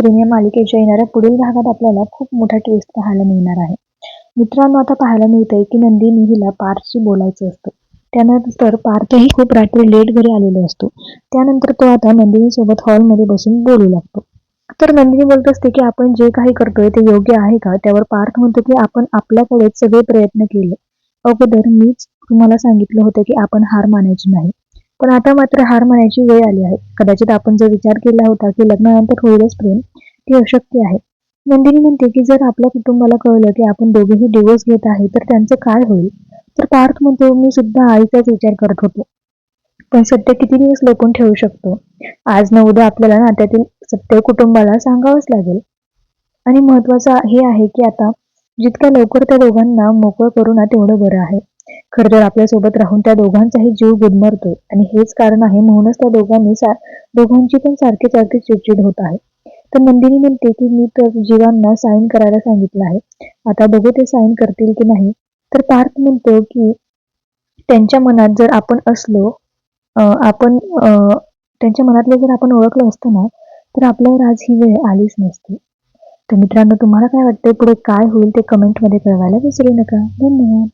प्रेम मालिकेच्या येणाऱ्या पुढील भागात आपल्याला खूप मोठा ट्विस्ट पाहायला मिळणार आहे. मित्रांनो आता पाहायला मिळतंय की नंदिनी हिला पार्थशी बोलायचं असतं. त्यानंतर पार्थही खूप रात्री लेट घरी आलेला असतो. त्यानंतर तो आता नंदिनी सोबत हॉलमध्ये बसून बोलू लागतो. तर नंदिनी बोलत असते की आपण जे काही करतोय ते योग्य आहे का? त्यावर पार्थ म्हणतो की आपण आपल्याकडेच सगळे प्रयत्न केले. अगोदर मीच तुम्हाला सांगितलं होतं की आपण हार मानायची नाही. पण आता मात्र हार म्हणायची वेळ आली आहे. कदाचित आपण जो विचार केला होता की लग्नानंतर होईलच प्रेम ते अशक्य आहे. नंदिनी म्हणते की जर आपल्या कुटुंबाला कळलं की आपण दोघेही डिवोर्स घेत आहे तर त्यांचं काय होईल? तर पार्थ म्हणतो मी सुद्धा आईचाच विचार करत होतो. पण सत्य किती दिवस लोकून ठेवू शकतो? आज न उद्या आपल्याला नात्यातील सत्य कुटुंबाला सांगावंच लागेल. आणि महत्वाचं हे आहे की आता जितक्या लवकर त्या दोघांना मोकळं करू ना तेवढं बरं आहे. खरं तर आपल्यासोबत राहून त्या दोघांचाही जीव गुदमरतोय. आणि हेच कारण आहे म्हणूनच त्या दोघांनी दोघांची पण सारखी सारखी चिडचिड होत आहे. तर नंदिनी म्हणते की मी तर जीवांना साईन करायला सांगितलं आहे. आता बघू ते साईन करतील की नाही. तर पार्थ म्हणतो की त्यांच्या मनात जर आपण असलो आपण त्यांच्या मनातले जर आपण ओळखलं असतं ना तर आपल्यावर आज ही वेळ आलीच नसती. तर मित्रांनो तुम्हाला काय वाटतंय? पुढे काय होईल ते कमेंटमध्ये कळवायला विसरू नका. धन्यवाद.